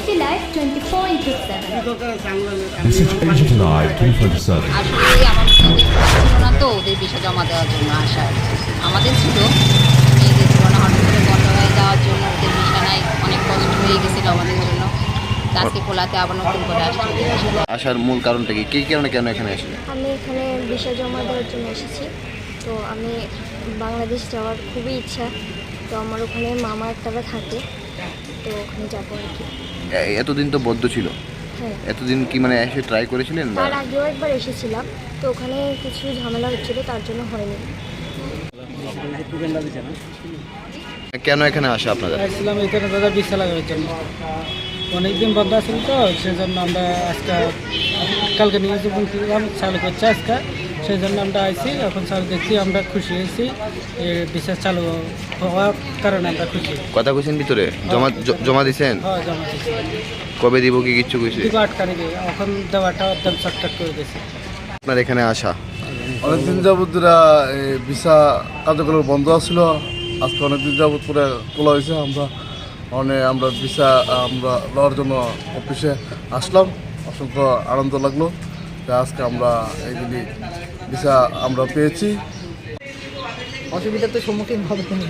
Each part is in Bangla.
City Life 24 into 7. This is Agent Live 24 আসলে আমার না তো ওদের জমা দেওয়ার জন্য আসার আমাদের ছিল মেয়েদের হঠাৎ করে বন্ধ হয়ে যাওয়ার জন্য ওদের অনেক কষ্ট হয়ে গেছিল আমাদের জন্য। আজকে খোলাতে আবার নতুন করে আসছে আসার মূল কারণটা কি? কী কারণে কেন এখানে আসলে? আমি এখানে ভিসা জমা দেওয়ার জন্য এসেছি। তো আমি বাংলাদেশ যাওয়ার খুবই ইচ্ছা। তো আমার ওখানে মামা একটারা থাকে। তো ওখানে যাব আর কি। এ- এতদিন তো বদ্ধ ছিল। হ্যাঁ। এতদিন কি মানে এসে ট্রাই করেছিলেন বা? তার আগেও একবার এসেছিলাম তো ওখানে কিছু ঝামেলা হচ্ছিল তার জন্য হয়নি। কেন এখানে আসা আপনাদের আসছিলাম এখানে দাদা বিশা লাগানোর জন্য। অনেকদিন বন্ধ আছিল তো সেজন্য আমরা আজকে কালকে নিউজ শুনছিলাম চালু করছে আজকে। সেই জন্য আমরা আইছি এখন স্যার দেখছি আমরা খুশি হয়েছি বিশেষ চালু হওয়ার কারণে আমরা খুশি। কথা কইছেন ভিতরে? জমা জমা দিছেন? হ্যাঁ জমা কবে দিব কি কিচ্ছু কইছে? দিব আট তারিখে এখন দেওয়াটা একদম শর্টকাট করে গেছে আপনার এখানে আসা। অনেকদিন যাবত এই ভিসা কার্যকলাপ বন্ধ আছিল। আজকে অনেকদিন যাবত করে খোলা হয়েছে আমরা অনেক আমরা ভিসা আমরা লওয়ার জন্য অফিসে আসলাম। অসংখ্য আনন্দ লাগল। যে আজকে আমরা এইগুলি ভিসা আমরা পেয়েছি। অসুবিধার তো সম্মুখীন হবে তুমি।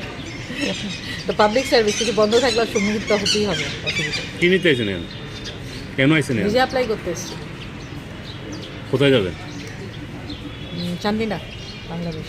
তো পাবলিক সার্ভিস কিছু বন্ধ থাকলে সম্মুখীন তো হতেই হবে অসুবিধা। কি নিতে এখানে? কেন এখানে? ভিসা অ্যাপ্লাই করতে এসছি। কোথায় যাবেন? চান্দিনা বাংলাদেশ।